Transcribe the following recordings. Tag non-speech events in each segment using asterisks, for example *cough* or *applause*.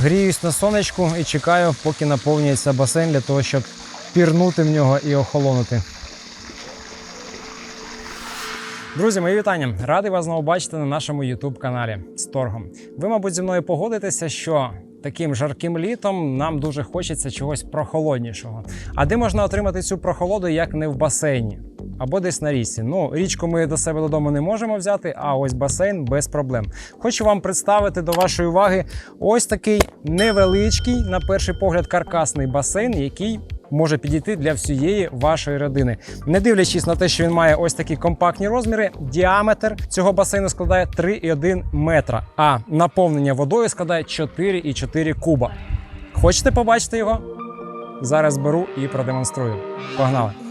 Гріюсь на сонечку і чекаю, поки наповнюється басейн для того, щоб пірнути в нього і охолонути. Друзі, мої вітання! Радий вас знову бачити на нашому youtube каналі з торгом. Ви, мабуть, зі мною погодитеся, що таким жарким літом нам дуже хочеться чогось прохолоднішого. А де можна отримати цю прохолоду, як не в басейні? Або десь на річці. Ну, річку ми до себе додому не можемо взяти, а ось басейн без проблем. Хочу вам представити до вашої уваги ось такий невеличкий, на перший погляд, каркасний басейн, який може підійти для всієї вашої родини. Не дивлячись на те, що він має ось такі компактні розміри, діаметр цього басейну складає 3,1 метра, а наповнення водою складає 4,4 куба. Хочете побачити його? Зараз беру і продемонструю. Погнали!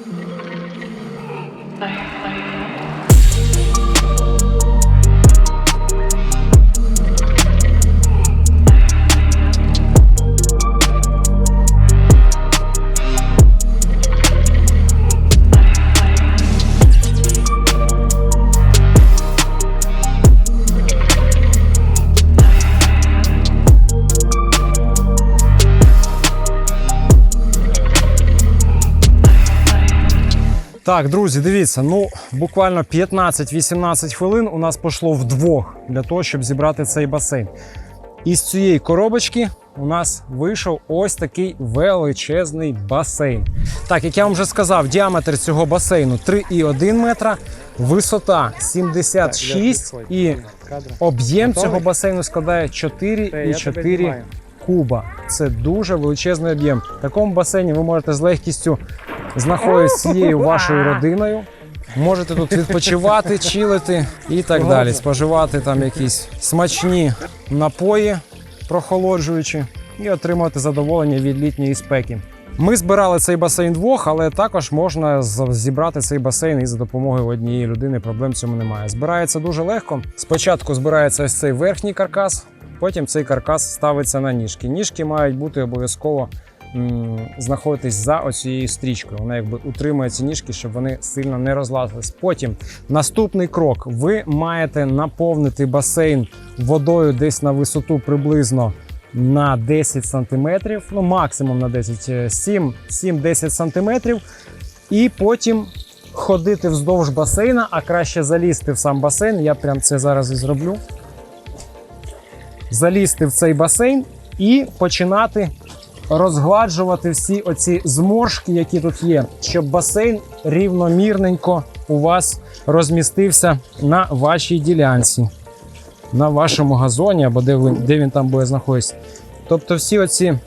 Так, друзі, дивіться, ну буквально 15-18 хвилин у нас пішло вдвох для того, щоб зібрати цей басейн. Із цієї коробочки у нас вийшов ось такий величезний басейн. Так, як я вам вже сказав, діаметр цього басейну 3,1 метра, висота 76 і об'єм цього басейну складає 4,4 куба. Це дуже величезний об'єм. В такому басейні ви можете з легкістю знаходитися з цією вашою родиною. Можете тут відпочивати, чилити і так далі. Споживати там якісь смачні напої, прохолоджуючі, і отримувати задоволення від літньої спеки. Ми збирали цей басейн двох, але також можна зібрати цей басейн і за допомогою однієї людини. Проблем в цьому немає. Збирається дуже легко. Спочатку збирається ось цей верхній каркас, потім цей каркас ставиться на ніжки. Ніжки мають бути обов'язково знаходитись за оцією стрічкою. Вона якби утримує ці ніжки, щоб вони сильно не розлазились. Потім наступний крок: ви маєте наповнити басейн водою десь на висоту приблизно на 10 сантиметрів, ну максимум на 10, е, 7, 7-10 сантиметрів, і потім ходити вздовж басейна, а краще залізти в сам басейн. Я прям це зараз і зроблю. Залізти в цей басейн і починати розгладжувати всі оці зморшки, які тут є, щоб басейн рівномірненько у вас розмістився на вашій ділянці, на вашому газоні або де, ви, де він там буде знаходитися. Тобто, всі оці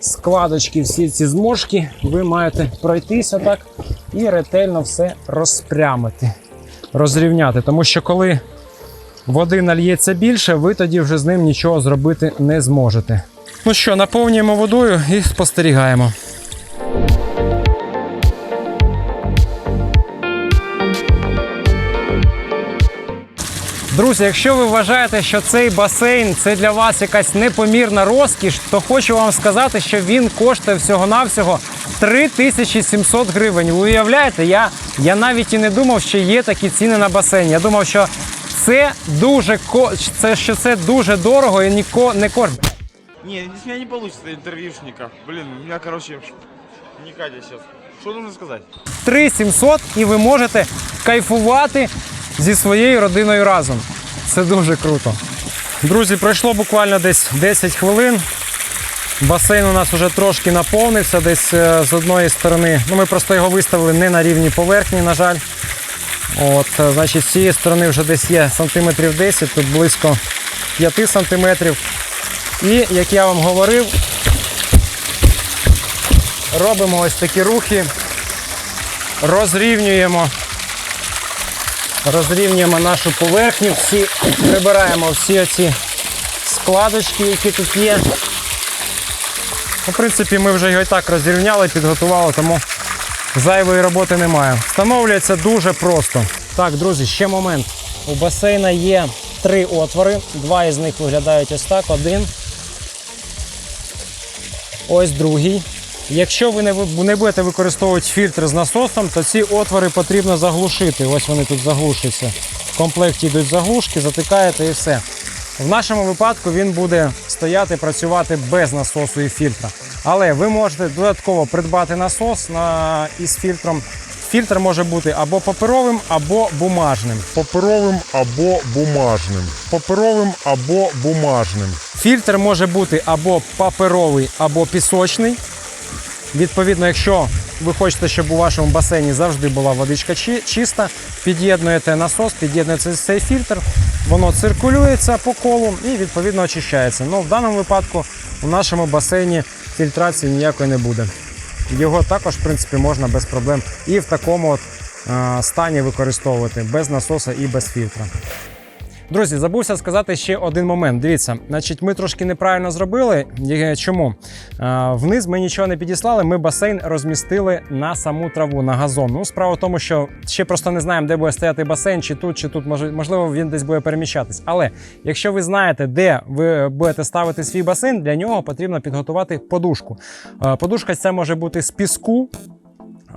складочки, всі ці зморшки, ви маєте пройтися так і ретельно все розпрямити, розрівняти. Тому що коли води нальється більше, ви тоді вже з ним нічого зробити не зможете. Ну що, наповнюємо водою і спостерігаємо. Друзі, якщо ви вважаєте, що цей басейн це для вас якась непомірна розкіш, то хочу вам сказати, що він коштує всього-навсього 3700 гривень. Ви уявляєте, я, я навіть і не думав, що є такі ціни на басейн. Я думав, що це дуже це, що це дуже дорого і ніко не коштує. Не, из меня не получится интервьюшника. Блин, у меня, короче, не Катя сейчас. Что нужно сказать? 3700 і ви можете кайфувати зі своєю родиною разом. Це дуже круто. Друзі, пройшло буквально десь 10 хвилин. Басейн у нас вже трошки наповнився десь е, з одної сторони. Ну, ми просто його виставили не на рівні поверхні, на жаль. От, е, значить, з цієї сторони вже десь є сантиметрів 10, тут близько 5 сантиметрів. І як я вам говорив, робимо ось такі рухи розрівнюємо, розрівнюємо нашу поверхню, всі, прибираємо всі оці складочки, які тут є. Ну, В принципі, ми вже його і так розрівняли, підготували, тому зайвої роботи немає. Встановлюється дуже просто. Так, друзі, ще момент. У басейна є три отвори. Два із них виглядають ось так. Один. Ось другий. Якщо ви не, будете використовувати фільтр з насосом, то ці отвори потрібно заглушити. Ось вони тут заглушуються. В комплекті йдуть заглушки, затикаєте і все. В нашому випадку він буде стояти, працювати без насосу і фільтра. Але ви можете додатково придбати насос на, із фільтром. Фільтр може бути або паперовим, або бумажним. паперовим або бумажним. Паперовим або бумажним. Фільтр може бути або паперовий, або пісочний. Відповідно, якщо ви хочете, щоб у вашому басейні завжди була водичка чиста, під'єднуєте насос, під'єднуєте цей фільтр, воно циркулюється по колу і відповідно очищається. Ну, в даному випадку у нашому басейні фільтрації ніякої не буде. Його також, в принципі, можна без проблем і в такому от, стані використовувати без насоса і без фільтра. Друзі, забувся сказати ще один момент. Дивіться, значить, ми трошки неправильно зробили. Чому? Вниз ми нічого не підіслали. Ми басейн розмістили на саму траву, на газон. Ну, справа в тому, що ще просто не знаємо, де буде стояти басейн, чи тут, чи тут, можливо, він десь буде переміщатись. Але якщо ви знаєте, де ви будете ставити свій басейн, для нього потрібно підготувати подушку. Подушка ця може бути з піску.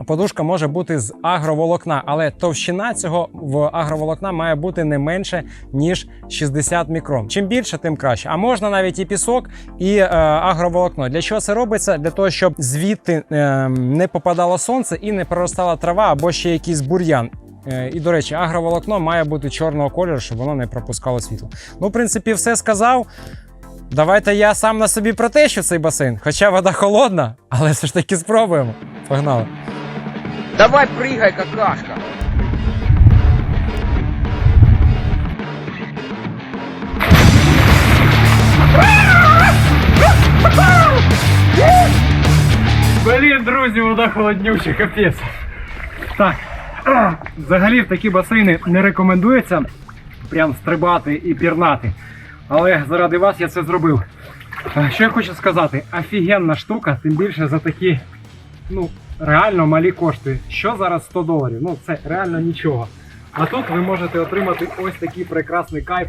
Подушка може бути з агроволокна, але товщина цього в агроволокна має бути не менше ніж 60 мікрон. Чим більше, тим краще. А можна навіть і пісок, і е, агроволокно. Для чого це робиться? Для того, щоб звідти е, не попадало сонце і не проростала трава або ще якийсь бур'ян. Е, І, до речі, агроволокно має бути чорного кольору, щоб воно не пропускало світло. Ну, в принципі, все сказав. Давайте я сам на собі протещу цей басейн. Хоча вода холодна, але все ж таки спробуємо. Погнали. Давай прыгай, какашка. Блін, друзі, вода холоднюча, капець. Так, взагалі в такі басейни не рекомендується прям стрибати і пірнати. Але заради вас я це зробив. Що я хочу сказати, офігенна штука, тим більше за такі, ну, реально малі кошти. Що зараз 100 доларів? Ну, це реально нічого. А тут ви можете отримати ось такий прекрасний кайф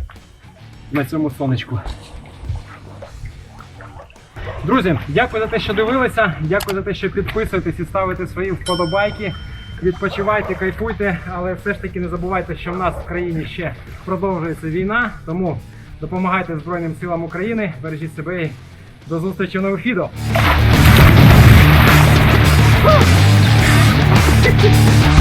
на цьому сонечку. Друзі, дякую за те, що дивилися. Дякую за те, що підписуєтесь і ставите свої вподобайки. Відпочивайте, кайфуйте, але все ж таки не забувайте, що в нас в країні ще продовжується війна. Тому допомагайте Збройним силам України, бережіть себе і до зустрічі в нових відео. Woo! *laughs*